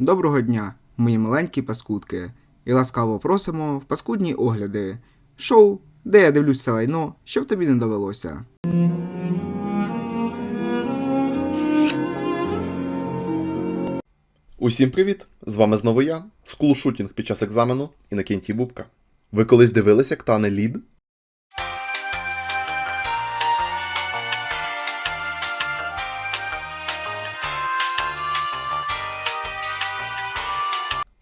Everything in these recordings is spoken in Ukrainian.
Доброго дня, мої маленькі паскудки, і ласкаво просимо в паскудні огляди. Шоу, де я дивлюсь це лайно, щоб тобі не довелося. Усім привіт! З вами знову я, скулшутінг під час екзамену Інокентій Бубка. Ви колись дивились, як тане лід?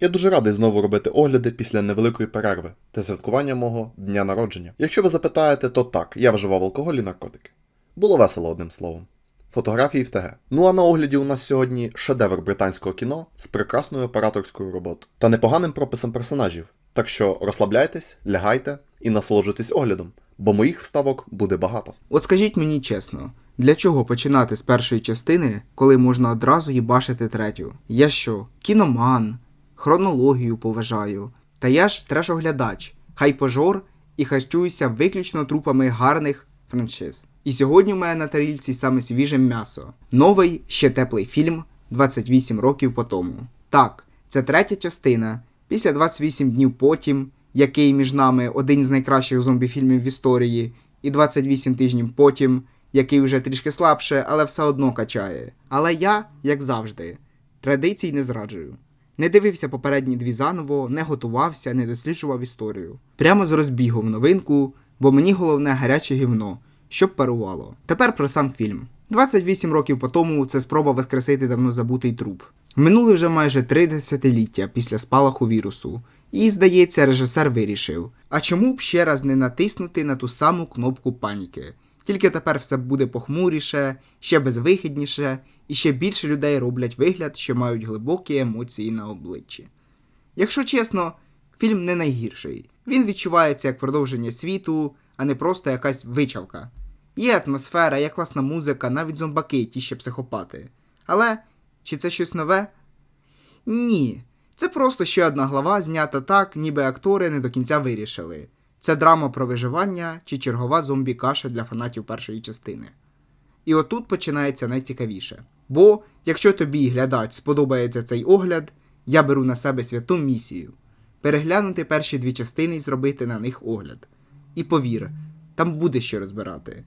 Я дуже радий знову робити огляди після невеликої перерви та святкування мого дня народження. Якщо ви запитаєте, то так, я вживав алкоголь і наркотики. Було весело одним словом. Фотографії в ТГ. Ну а на огляді у нас сьогодні шедевр британського кіно з прекрасною операторською роботою та непоганим прописом персонажів. Так що розслабляйтесь, лягайте і насолоджуйтесь оглядом, бо моїх вставок буде багато. От скажіть мені чесно, для чого починати з першої частини, коли можна одразу їбашити третю? Я що, кіноман, хронологію поважаю. Та я ж треш-оглядач, хайпожор і харчуюся виключно трупами гарних франшиз. І сьогодні у мене на тарільці саме свіже м'ясо. Новий ще теплий фільм 28 років по тому. Так, це третя частина. Після 28 днів потім, який між нами один з найкращих зомбі-фільмів в історії, і 28 тижнів потім, який вже трішки слабше, але все одно качає. Але я, як завжди, традицій не зраджую. Не дивився попередні дві заново, не готувався, не досліджував історію. Прямо з розбігу в новинку, бо мені головне гаряче гівно, щоб парувало. Тепер про сам фільм. 28 років по тому це спроба воскресити давно забутий труп. Минули вже майже три десятиліття після спалаху вірусу, і, здається, режисер вирішив: а чому б ще раз не натиснути на ту саму кнопку паніки? Тільки тепер все буде похмуріше, ще безвихідніше, і ще більше людей роблять вигляд, що мають глибокі емоції на обличчі. Якщо чесно, фільм не найгірший. Він відчувається як продовження світу, а не просто якась вичавка. Є атмосфера, є класна музика, навіть зомбаки, ті ще психопати. Але чи це щось нове? Ні. Це просто ще одна глава, знята так, ніби актори не до кінця вирішили. Це драма про виживання чи чергова зомбі-каша для фанатів першої частини. І отут починається найцікавіше. Бо, якщо тобі, глядач, сподобається цей огляд, я беру на себе святу місію переглянути перші дві частини і зробити на них огляд. І повір, там буде що розбирати.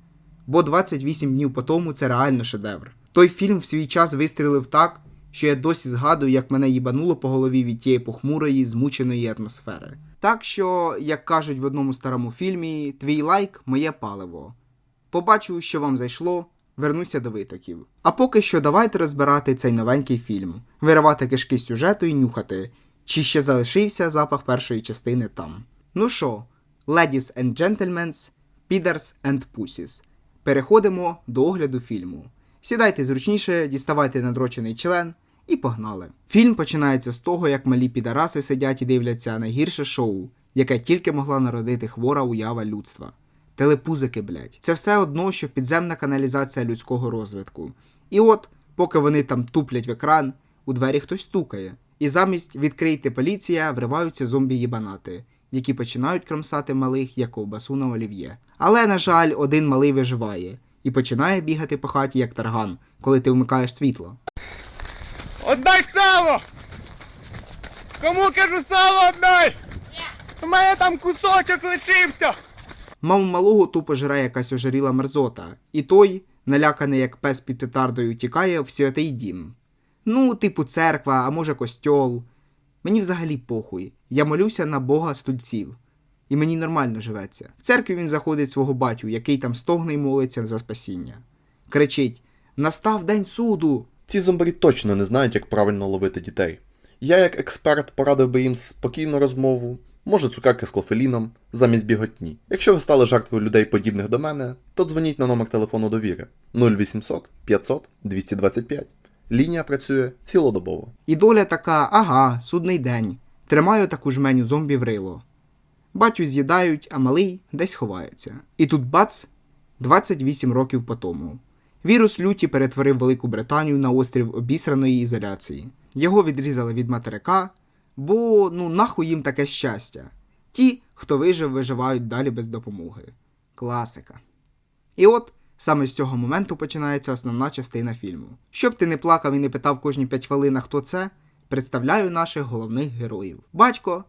Бо 28 днів по тому це реально шедевр. Той фільм в свій час вистрілив так, що я досі згадую, як мене їбануло по голові від тієї похмурої, змученої атмосфери. Так що, як кажуть в одному старому фільмі, твій лайк моє паливо. Побачу, що вам зайшло, вернуся до витоків. А поки що давайте розбирати цей новенький фільм, виривати кишки сюжету і нюхати, чи ще залишився запах першої частини там. Ну що, ladies and gentlemen, підерс and pussies. Переходимо до огляду фільму. Сідайте зручніше, діставайте надрочений член і погнали. Фільм починається з того, як малі підараси сидять і дивляться найгірше шоу, яке тільки могла народити хвора уява людства. Телепузики, блять. Це все одно, що підземна каналізація людського розвитку. І от, поки вони там туплять в екран, у двері хтось стукає. І замість відкрийте поліція вриваються зомбі-єбанати, які починають кромсати малих як ковбасу на олів'є. Але, на жаль, один малий виживає і починає бігати по хаті як тарган, коли ти вмикаєш світло. Отдай сало! Кому кажу сало отдай? У мене там кусочок лишився. Маму малого тупо жре якась ожиріла мерзота, і той, наляканий як пес під тетардою, тікає в святий дім. Ну, типу церква, а може костьол. Мені взагалі похуй. Я молюся на Бога стульців. І мені нормально живеться. В церкві він заходить свого батю, який там стогне й молиться за спасіння. Кричить: Настав день суду! Ці зомбарі точно не знають, як правильно ловити дітей. Я, як експерт, порадив би їм спокійну розмову, може цукерки з клофеліном, замість біготні. Якщо ви стали жертвою людей, подібних до мене, то дзвоніть на номер телефону довіри 0800 500 225. Лінія працює цілодобово. І доля така, ага, судний день. Тримаю таку жменю зомбі в рило. Батю з'їдають, а малий десь ховається. І тут бац 28 років по тому. Вірус люті перетворив Велику Британію на острів обісраної ізоляції. Його відрізали від материка, бо ну нахуй їм таке щастя. Ті, хто вижив, виживають далі без допомоги. Класика. І от Саме з цього моменту починається основна частина фільму. Щоб ти не плакав і не питав кожні 5 хвилин, хто це, представляю наших головних героїв. Батько,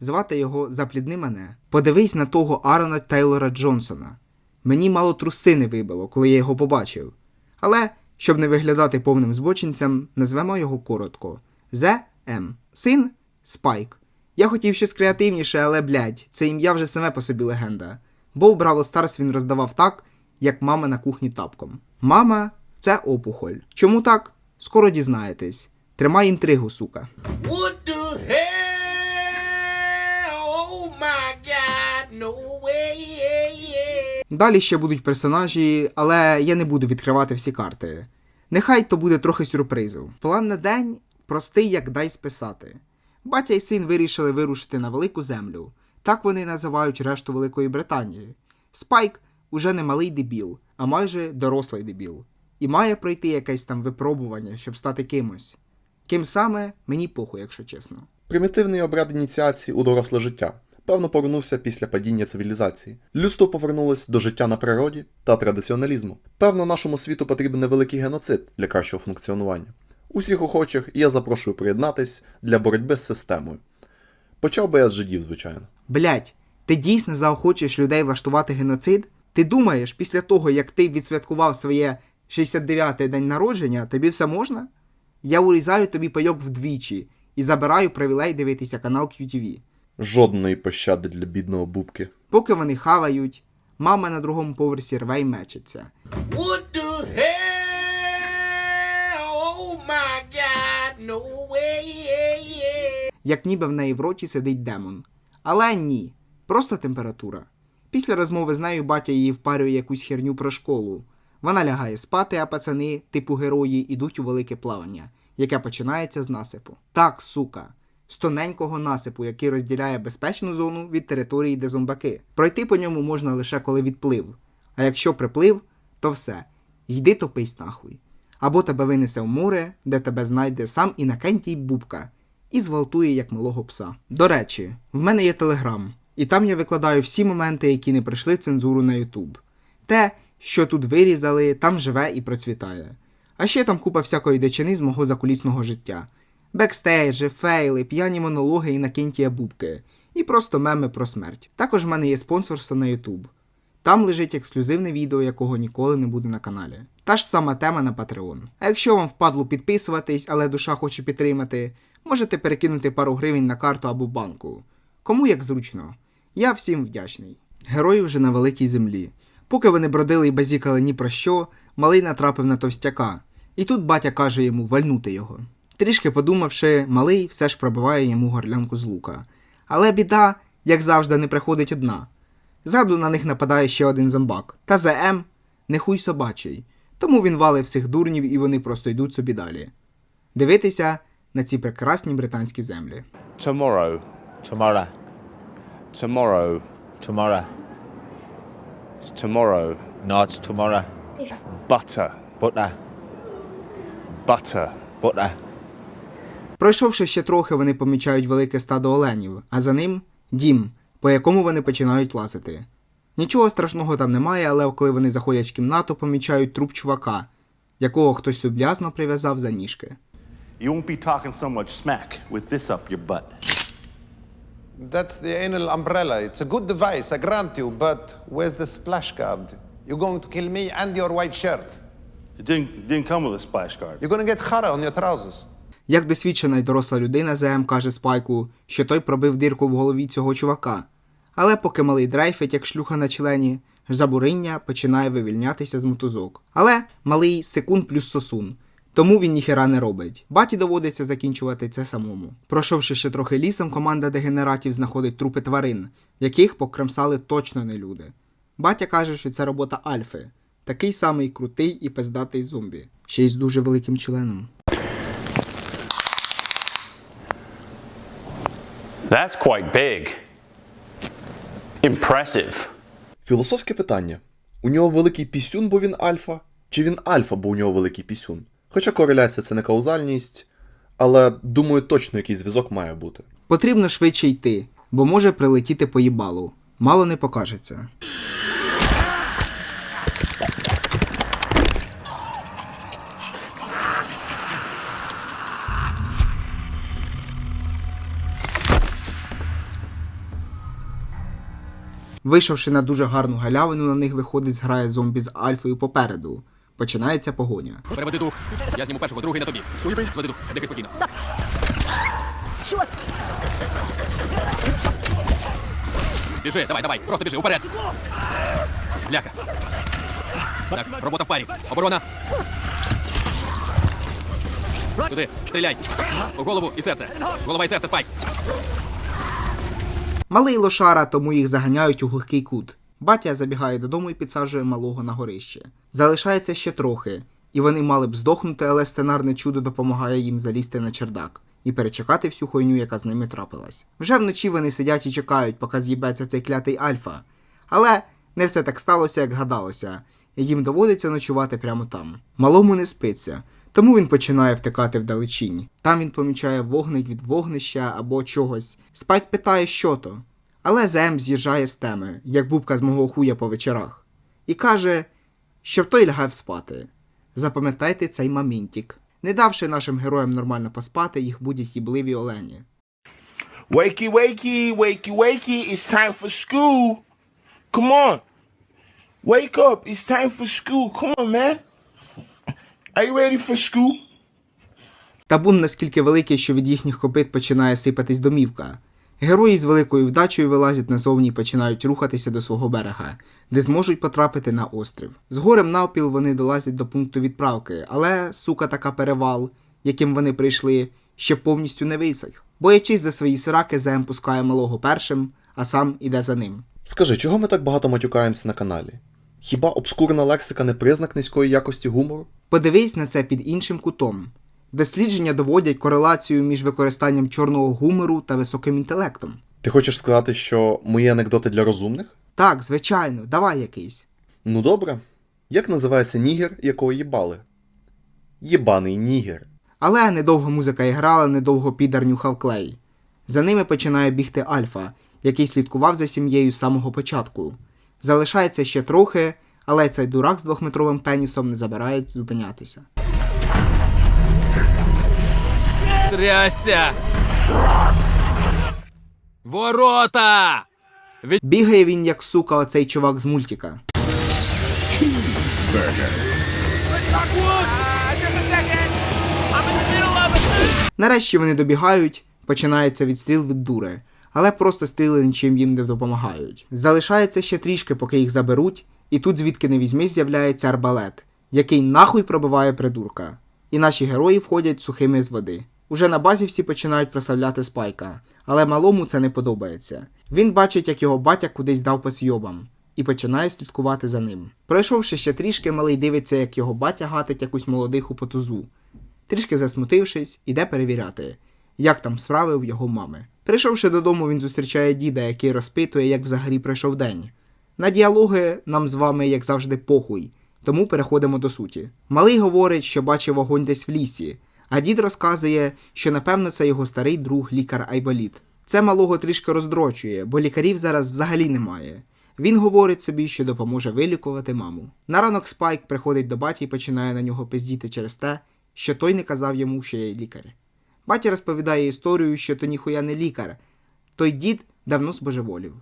звати його Заплідни мене. Подивись на того Арона Тейлора Джонсона. Мені мало трусини вибило, коли я його побачив. Але, щоб не виглядати повним збочинцем, назвемо його коротко: Зе М. Син Спайк. Я хотів щось креативніше, але блядь, це ім'я вже саме по собі легенда. Бо в Браво Старс він роздавав так, як мама на кухні тапком. Мама це опухоль. Чому так? Скоро дізнаєтесь. Тримай інтригу, сука. What the hell? Oh my god, no way, yeah, yeah. Далі ще будуть персонажі, але я не буду відкривати всі карти. Нехай то буде трохи сюрпризу. План на день простий, як дай списати. Батя і син вирішили вирушити на велику землю. Так вони називають решту Великої Британії. Спайк уже не малий дебіл, а майже дорослий дебіл. І має пройти якесь там випробування, щоб стати кимось. Ким саме, мені похуй, якщо чесно. Примітивний обряд ініціації у доросле життя. Певно, повернувся після падіння цивілізації. Людство повернулось до життя на природі та традиціоналізму. Певно, нашому світу потрібен невеликий геноцид для кращого функціонування. Усіх охочих я запрошую приєднатись для боротьби з системою. Почав би я з жидів, звичайно. Блять, ти дійсно заохочуєш людей влаштувати геноцид? Ти думаєш, після того, як ти відсвяткував своє 69-й день народження, тобі все можна? Я урізаю тобі пайок вдвічі і забираю привілей дивитися канал QTV. Жодної пощади для бідного бубки. Поки вони хавають, мама на другому поверсі рве й мечеться. What the hell? My god, no way, yeah, yeah. як ніби в неї в роті сидить демон. Але ні, просто температура. Після розмови з нею батя її впарює якусь херню про школу. Вона лягає спати, а пацани, типу герої, ідуть у велике плавання, яке починається з насипу. Так, сука, з тоненького насипу, який розділяє безпечну зону від території, де зомбаки. Пройти по ньому можна лише коли відплив. А якщо приплив, то все. Йди топись нахуй. Або тебе винесе в море, де тебе знайде сам Інакентій Бубка і зґвалтує як малого пса. До речі, в мене є телеграм, і там я викладаю всі моменти, які не пройшли цензуру на Ютуб. Те, що тут вирізали, там живе і процвітає. А ще там купа всякої дичини з мого закулісного життя. Бекстейджі, фейли, п'яні монологи і накінтія бубки. І просто меми про смерть. Також в мене є спонсорство на Ютуб. Там лежить ексклюзивне відео, якого ніколи не буде на каналі. Та ж сама тема на Patreon. А якщо вам впадло підписуватись, але душа хоче підтримати, можете перекинути пару гривень на карту або банку. Кому як зручно. Я всім вдячний. Герої вже на великій землі. Поки вони бродили і базікали ні про що, малий натрапив на товстяка. І тут батя каже йому вальнути його. Трішки подумавши, малий все ж пробиває йому горлянку з лука. Але біда, як завжди, не приходить одна. Ззаду на них нападає ще один зомбак. Та ЗМ не хуй собачий. Тому він валить всіх дурнів і вони просто йдуть собі далі. Дивитися на ці прекрасні британські землі. Tomorrow. Tomorrow. Tomorrow. Tomorrow. It's tomorrow. No, it's tomorrow. Butter. Butter. Butter. Butter. Пройшовши ще трохи, вони помічають велике стадо оленів, а за ним дім, по якому вони починають лазити. Нічого страшного там немає, але коли вони заходять в кімнату, помічають труп чувака, якого хтось люб'язно прив'язав за ніжки. You won't be talking so much smack with this up your butt. That's the anal umbrella. It's a good device, I grant you, but where's the splash guard? You're going to kill me and your white shirt. It didn't, didn't come with a splash guard. You're going to get chara on your trousers. Як досвідчена й доросла людина, ЗМ каже Спайку, що той пробив дірку в голові цього чувака. Але поки малий дрейфить, як шлюха на члені, жабуриння починає вивільнятися з мотузок. Але малий секунд плюс сосун. Тому він ніхера не робить. Баті доводиться закінчувати це самому. Пройшовши ще трохи лісом, команда дегенератів знаходить трупи тварин, яких покремсали точно не люди. Батя каже, що це робота Альфи, такий самий крутий і пиздатий зомбі, ще й з дуже великим членом. That's quite big. Impressive. Філософське питання: у нього великий пісюн, бо він альфа, чи він альфа, бо у нього великий пісюн? Хоча кореляція це не каузальність, але думаю, точно якийсь зв'язок має бути. Потрібно швидше йти, бо може прилетіти поїбалу. Мало не покажеться. Вийшовши на дуже гарну галявину, на них виходить зграя зомбі з альфою попереду. Починається погоня. Переведи дух. Я зніму першого, другий на тобі. Зведи дух, дихай спокійно. Біжи, давай, давай, просто біжи, уперед. Бляха. Так, робота в парі. Оборона. Сюди, стріляй. У голову і серце. Голова і серце, спай. Малий лошара, тому їх заганяють у глухий кут. Батя забігає додому і підсаджує малого на горище. Залишається ще трохи, і вони мали б здохнути, але сценарне чудо допомагає їм залізти на чердак і перечекати всю хуйню, яка з ними трапилась. Вже вночі вони сидять і чекають, поки з'їбеться цей клятий альфа. Але не все так сталося, як гадалося, їм доводиться ночувати прямо там. Малому не спиться, тому він починає втикати вдалечінь. Там він помічає вогник від вогнища або чогось. Спайк питає, що то. Але Зем з'їжджає з теми, як бубка з мого хуя по вечорах, і каже, щоб той лягав спати. Запам'ятайте цей моментик. Не давши нашим героям нормально поспати, їх будуть їбливі олені. Wakey, wakey, wakey, wakey, it's time for school. Come on. Wake up, it's time for school. Come on, man. Are you ready for school? Табун наскільки великий, що від їхніх копит починає сипатись домівка. Герої з великою вдачею вилазять назовні і починають рухатися до свого берега, де зможуть потрапити на острів. З горем навпіл вони долазять до пункту відправки, але, сука, така перевал, яким вони прийшли, ще повністю не висох. Боячись за свої сираки, Зем пускає малого першим, а сам іде за ним. Скажи, чого ми так багато матюкаємося на каналі? Хіба обскурна лексика не признак низької якості гумору? Подивись на це під іншим кутом. Дослідження доводять кореляцію між використанням чорного гумору та високим інтелектом. Ти хочеш сказати, що мої анекдоти для розумних? Так, звичайно, давай якийсь. Ну добре. Як називається нігер, якого їбали? Єбаний нігер. Але недовго музика іграла, недовго підар нюхав клей. За ними починає бігти Альфа, який слідкував за сім'єю з самого початку. Залишається ще трохи, але цей дурак з двохметровим пенісом не забирає зупинятися. Трясся! Ворота! Бігає він як сука, оцей чувак з мультика. Нарешті вони добігають, починається відстріл від дури, але просто стріли нічим їм не допомагають. Залишається ще трішки, поки їх заберуть, і тут звідки не візьмись з'являється арбалет, який нахуй пробиває придурка. І наші герої входять сухими з води. Уже на базі всі починають прославляти спайка, але малому це не подобається. Він бачить, як його батя кудись дав по сйобам, і починає слідкувати за ним. Пройшовши ще трішки, малий дивиться, як його батя гатить якусь молодиху по тузу. Трішки засмутившись, іде перевіряти, як там справи в його мами. Прийшовши додому, він зустрічає діда, який розпитує, як взагалі пройшов день. На діалоги нам з вами, як завжди, похуй, тому переходимо до суті. Малий говорить, що бачив вогонь десь в лісі, а дід розказує, що напевно це його старий друг лікар Айболіт. Це малого трішки роздрочує, бо лікарів зараз взагалі немає. Він говорить собі, що допоможе вилікувати маму. На ранок Спайк приходить до баті і починає на нього пиздіти через те, що той не казав йому, що я лікар. Батя розповідає історію, що то ніхуя не лікар. Той дід давно збожеволів.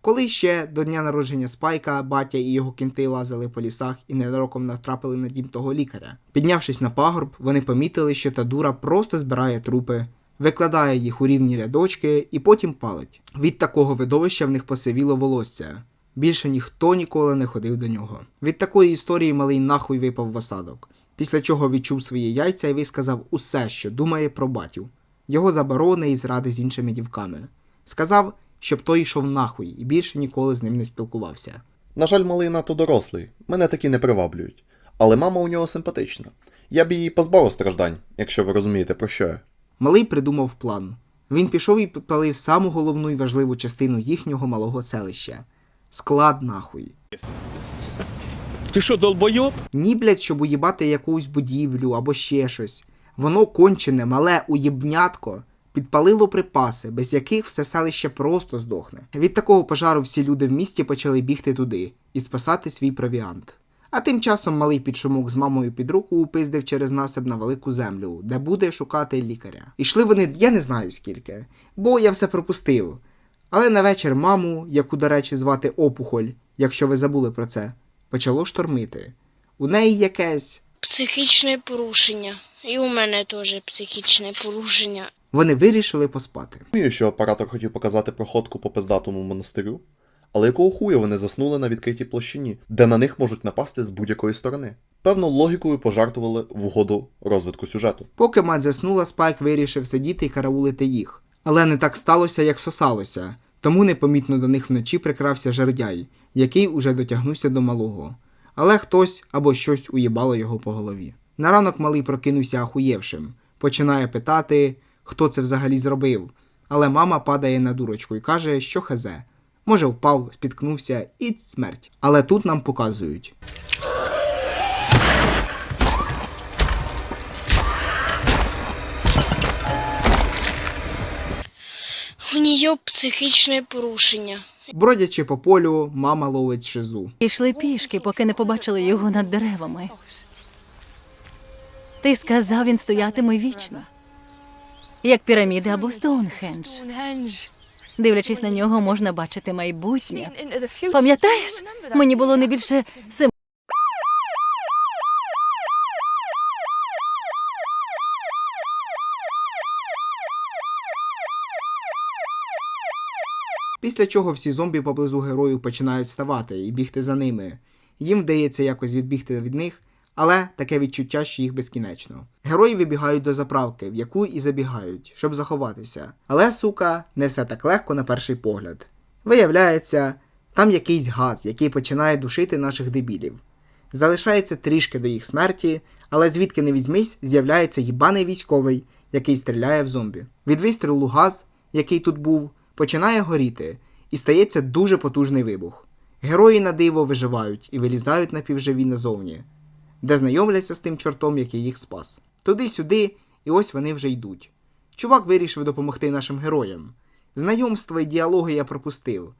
Коли ще до дня народження Спайка батя і його кінти лазили по лісах і ненароком натрапили на дім того лікаря. Піднявшись на пагорб, вони помітили, що та дура просто збирає трупи, викладає їх у рівні рядочки і потім палить. Від такого видовища в них посивіло волосся. Більше ніхто ніколи не ходив до нього. Від такої історії малий нахуй випав в осадок, після чого відчув свої яйця і висказав усе, що думає про батю, його заборони і зради з іншими дівками. Сказав, щоб той йшов нахуй і більше ніколи з ним не спілкувався. На жаль, малий надто дорослий, мене такі не приваблюють. Але мама у нього симпатична. Я б її позбавив страждань, якщо ви розумієте про що я. Малий придумав план. Він пішов і підпалив саму головну і важливу частину їхнього малого селища склад нахуй. Ти що, долбойоб? Ні, блядь, щоб уїбати якусь будівлю або ще щось. Воно кончене, мале уєбнятко підпалило припаси, без яких все селище просто здохне. Від такого пожару всі люди в місті почали бігти туди і спасати свій провіант. А тим часом малий підшумок з мамою під руку упиздив через насип на велику землю, де буде шукати лікаря. Ішли вони, я не знаю скільки, бо я все пропустив. Але на вечір маму, яку, до речі, звати Опухоль, якщо ви забули про це, почало штормити. У неї якесь. Психічне порушення. І у мене теж психічне порушення. Вони вирішили поспати. Розумію, що оператор хотів показати проходку по пиздатому монастирю, але якого хуя вони заснули на відкритій площині, де на них можуть напасти з будь-якої сторони. Певно, логікою пожартували в угоду розвитку сюжету. Поки мать заснула, Спайк вирішив сидіти і караулити їх. Але не так сталося, як сосалося, тому непомітно до них вночі прикрався жердяй, який уже дотягнувся до малого. Але хтось або щось уїбало його по голові. На ранок малий прокинувся ахуєвшим, починає питати, хто це взагалі зробив. Але мама падає на дурочку і каже, що хазе. Може, впав, спіткнувся і смерть. Але тут нам показують. У нее психічне порушення. Бродячи по полю, мама ловить шизу. Пішли пішки, поки не побачили його над деревами. Ти сказав, він стоятиме вічно. Як піраміди або Стоунхендж. Дивлячись на нього, можна бачити майбутнє. Пам'ятаєш? Мені було не більше семи. Після чого всі зомбі поблизу героїв починають вставати і бігти за ними. Їм вдається якось відбігти від них, але таке відчуття, що їх безкінечно. Герої вибігають до заправки, в яку і забігають, щоб заховатися. Але, сука, не все так легко на перший погляд. Виявляється, там якийсь газ, який починає душити наших дебілів. Залишається трішки до їх смерті, але звідки не візьмись, з'являється їбаний військовий, який стріляє в зомбі. Від вистрілу газ, який тут був, починає горіти, і стається дуже потужний вибух. Герої на диво виживають і вилізають напівживі назовні, де знайомляться з тим чортом, який їх спас. Туди-сюди, і ось вони вже йдуть. Чувак вирішив допомогти нашим героям. Знайомства і діалоги я пропустив.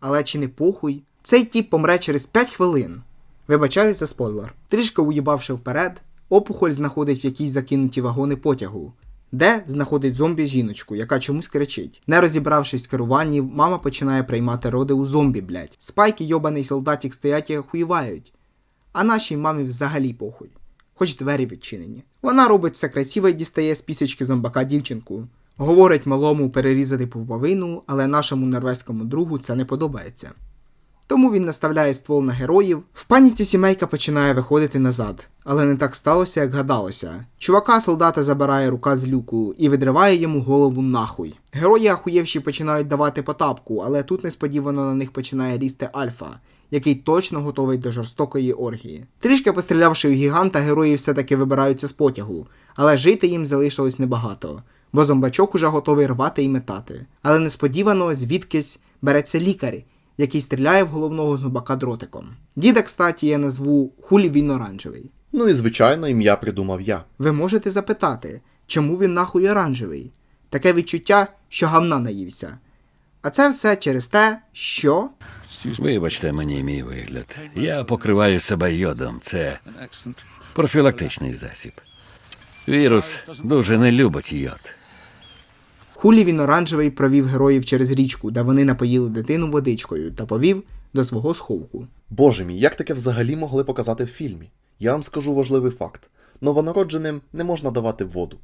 Але чи не похуй? Цей тіп помре через 5 хвилин. Вибачаюсь за спойлер. Трішки уїбавши вперед, опухоль знаходить в якійсь закинуті вагони потягу, де знаходить зомбі жіночку, яка чомусь кричить. Не розібравшись в керуванні, мама починає приймати роди у зомбі, блять. Спайк і йобаний солдатик стоять і охуєвають. А нашій мамі взагалі похуй. Хоч двері відчинені. Вона робить все красиво і дістає з пісечки зомбака дівчинку. Говорить малому перерізати пуповину, але нашому норвезькому другу це не подобається. Тому він наставляє ствол на героїв. В паніці сімейка починає виходити назад, але не так сталося, як гадалося. Чувака солдата забирає рука з люку і відриває йому голову нахуй. Герої ахуєвші починають давати потапку, але тут несподівано на них починає рісти альфа, який точно готовий до жорстокої оргії. Трішки пострілявши у гіганта, герої все-таки вибираються з потягу, але жити їм залишилось небагато, бо зомбачок уже готовий рвати і метати. Але несподівано звідкись береться лікар, який стріляє в головного зубака дротиком. Діда, кстаті, я назву Хулі він оранжевий. Ну і звичайно, ім'я придумав я. Ви можете запитати, чому він нахуй оранжевий? Таке відчуття, що гавна наївся. А це все через те, що. Вибачте мені мій вигляд. Я покриваю себе йодом. Це профілактичний засіб. Вірус дуже не любить йод. Хулі він оранжевий провів героїв через річку, де вони напоїли дитину водичкою та повів до свого сховку. Боже мій, як таке взагалі могли показати в фільмі? Я вам скажу важливий факт: новонародженим не можна давати воду.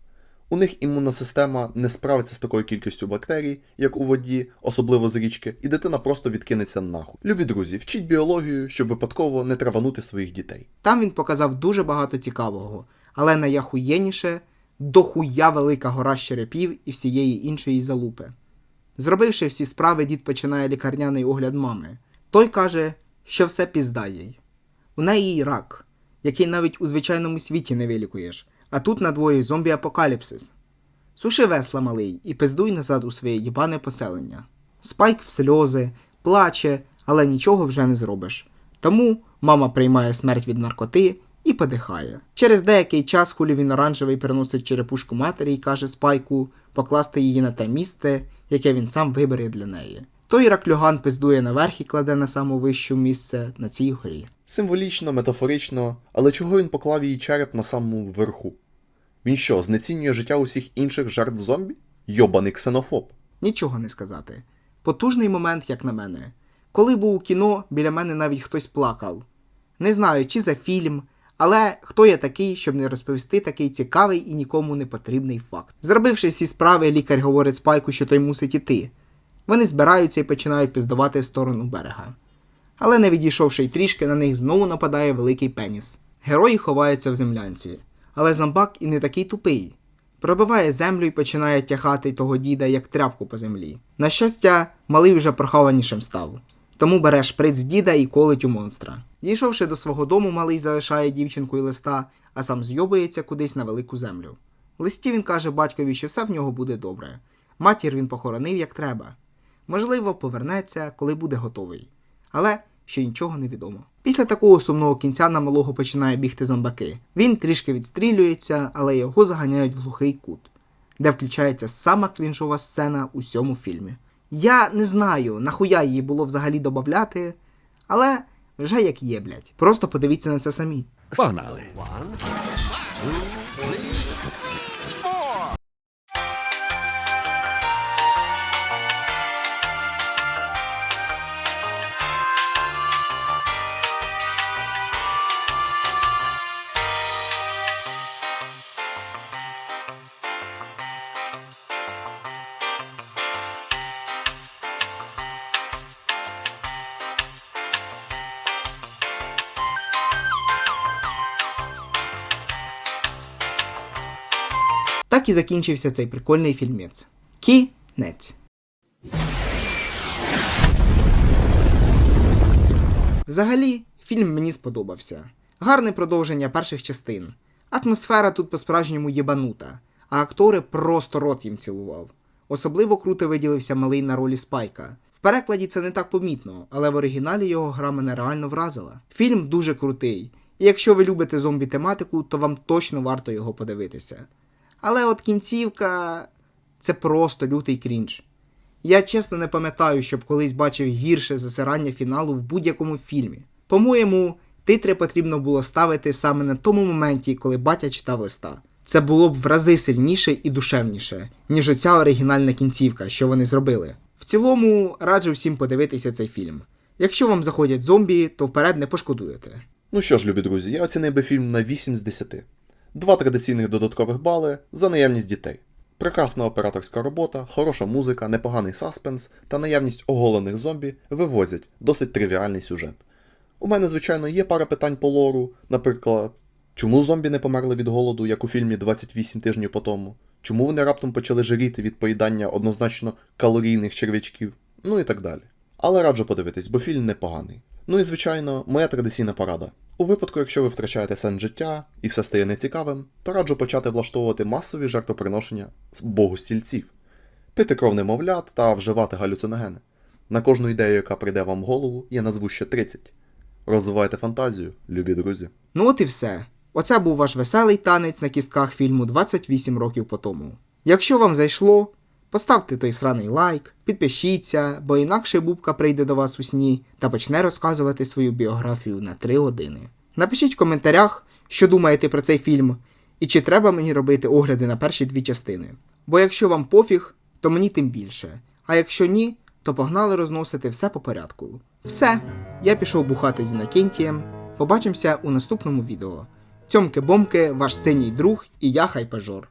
У них імунна система не справиться з такою кількістю бактерій, як у воді, особливо з річки, і дитина просто відкинеться нахуй. Любі друзі, вчіть біологію, щоб випадково не траванути своїх дітей. Там він показав дуже багато цікавого, але найяхуєнніше дохуя велика гора щерепів і всієї іншої залупи. Зробивши всі справи, дід починає лікарняний огляд мами. Той каже, що все пізда їй. У неї рак, який навіть у звичайному світі не вилікуєш, а тут на дворі зомбі-апокаліпсис. Суши весла малий і пиздуй назад у своє їбане поселення. Спайк в сльози, плаче, але нічого вже не зробиш. Тому мама приймає смерть від наркоти і подихає. Через деякий час хулі він оранжевий переносить черепушку матері і каже Спайку покласти її на те місце, яке він сам вибере для неї. Той раклюган пиздує наверх і кладе на саму вищу місце на цій горі. Символічно, метафорично, але чого він поклав її череп на самому верху? Він що, знецінює життя усіх інших жертв зомбі? Йобаний ксенофоб. Нічого не сказати. Потужний момент, як на мене. Коли був у кіно, біля мене навіть хтось плакав. Не знаю, чи за фільм, але хто я такий, щоб не розповісти такий цікавий і нікому не потрібний факт. Зробивши всі справи, лікар говорить спайку, що той мусить іти. Вони збираються і починають піздувати в сторону берега. Але не відійшовши й трішки, на них знову нападає великий пеніс. Герої ховаються в землянці. Але зомбак і не такий тупий. Пробиває землю і починає тягати того діда як тряпку по землі. На щастя, малий вже прохованішим став. Тому бере шприц діда і колить у монстра. Дійшовши до свого дому, малий залишає дівчинку і листа, а сам зйобується кудись на велику землю. В листі він каже батькові, що все в нього буде добре. Матір він похоронив як треба. Можливо, повернеться, коли буде готовий. Але ще нічого не відомо. Після такого сумного кінця на малого починає бігти зомбаки. Він трішки відстрілюється, але його заганяють в глухий кут, де включається сама крінжова сцена у всьому фільмі. Я не знаю, нахуя її було взагалі додавати, але вже як є, блять. Просто подивіться на це самі. Погнали. Так і закінчився цей прикольний фільмець. Кінець. Взагалі, фільм мені сподобався. Гарне продовження перших частин. Атмосфера тут по-справжньому єбанута, а актори просто рот їм цілував. Особливо круто виділився малий на ролі Спайка. В перекладі це не так помітно, але в оригіналі його гра мене реально вразила. Фільм дуже крутий, і якщо ви любите зомбі тематику, то вам точно варто його подивитися. Але от кінцівка це просто лютий крінж. Я чесно не пам'ятаю, щоб колись бачив гірше засирання фіналу в будь-якому фільмі. По-моєму, титри потрібно було ставити саме на тому моменті, коли батя читав листа. Це було б в рази сильніше і душевніше, ніж оця оригінальна кінцівка, що вони зробили. В цілому, раджу всім подивитися цей фільм. Якщо вам заходять зомбі, то вперед не пошкодуєте. Ну що ж, любі друзі, я оцінив би фільм на 8 з 10. Два традиційних додаткових бали за наявність дітей. Прекрасна операторська робота, хороша музика, непоганий саспенс та наявність оголених зомбі вивозять досить тривіальний сюжет. У мене, звичайно, є пара питань по лору, наприклад, чому зомбі не померли від голоду, як у фільмі 28 тижнів по тому? Чому вони раптом почали жиріти від поїдання однозначно калорійних черв'ячків, ну і так далі. Але раджу подивитись, бо фільм непоганий. Ну і звичайно, моя традиційна порада. У випадку, якщо ви втрачаєте сенс життя і все стає нецікавим, то раджу почати влаштовувати масові жертвоприношення богу стільців, пити кров немовлят та вживати галюциногени. На кожну ідею, яка прийде вам в голову, я назву ще 30. Розвивайте фантазію, любі друзі. Ну от і все. Оце був ваш веселий танець на кістках фільму 28 років по тому. Якщо вам зайшло, поставте той сраний лайк, підпишіться, бо інакше бубка прийде до вас у сні та почне розказувати свою біографію на 3 години. Напишіть в коментарях, що думаєте про цей фільм, і чи треба мені робити огляди на перші дві частини. Бо якщо вам пофіг, то мені тим більше. А якщо ні, то погнали розносити все по порядку. Все, я пішов бухати з Інокентієм. Побачимося у наступному відео. Цьомки-бомки, ваш синій друг і я хайпажор.